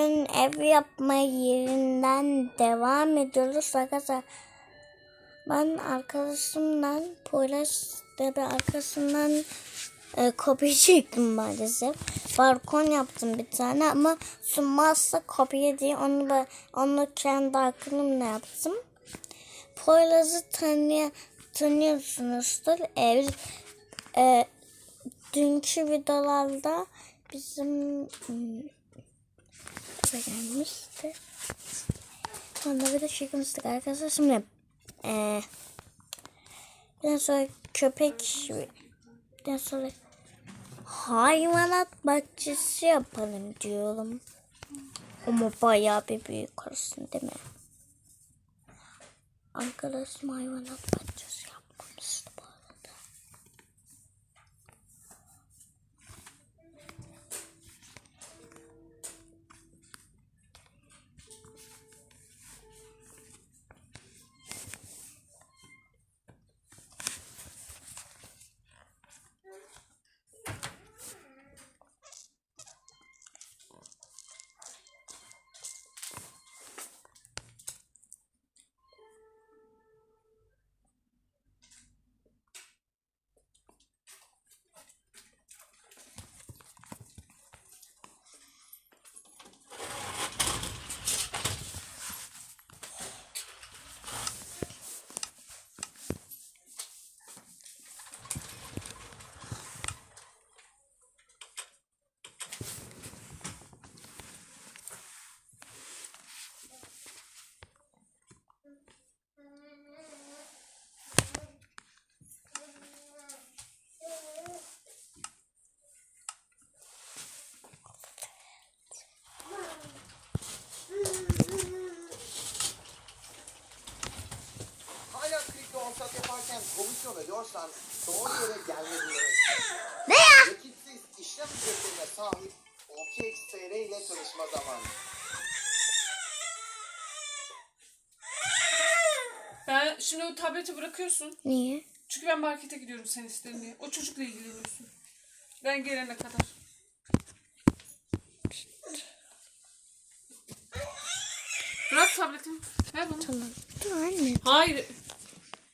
Bugün ev yapma yerinden devam ediyoruz arkadaşlar. Ben arkadaşımdan dedi arkasından e, kopya çektim maalesef. Balkon yaptım bir tane ama sunmazsa kopya değil. Onu da onu kendi aklımla yaptım. Poyraz'ı tanıya, tanıyorsunuzdur. Ev, e, dünkü videolarda bizim bize gelmişti. Sonra bir de çekmiştik arkadaşlar. Şimdi e, bir sonra köpek bir sonra hayvanat bahçesi yapalım diyorum. Ama bayağı bir büyük olsun değil mi? Arkadaşım hayvanat bahçesi komisyon ödüyorsan doğru yere gelmedin demek. Ne ya? Vakitsiz işlem ücretlerine sahip OKXTR ile çalışma zamanı. Ben şimdi o tableti bırakıyorsun. Niye? Çünkü ben markete gidiyorum sen isterim diye. O çocukla ilgileniyorsun. Ben gelene kadar. Bırak tabletimi. Ver bana. Tamam. Dur anne. Hayır.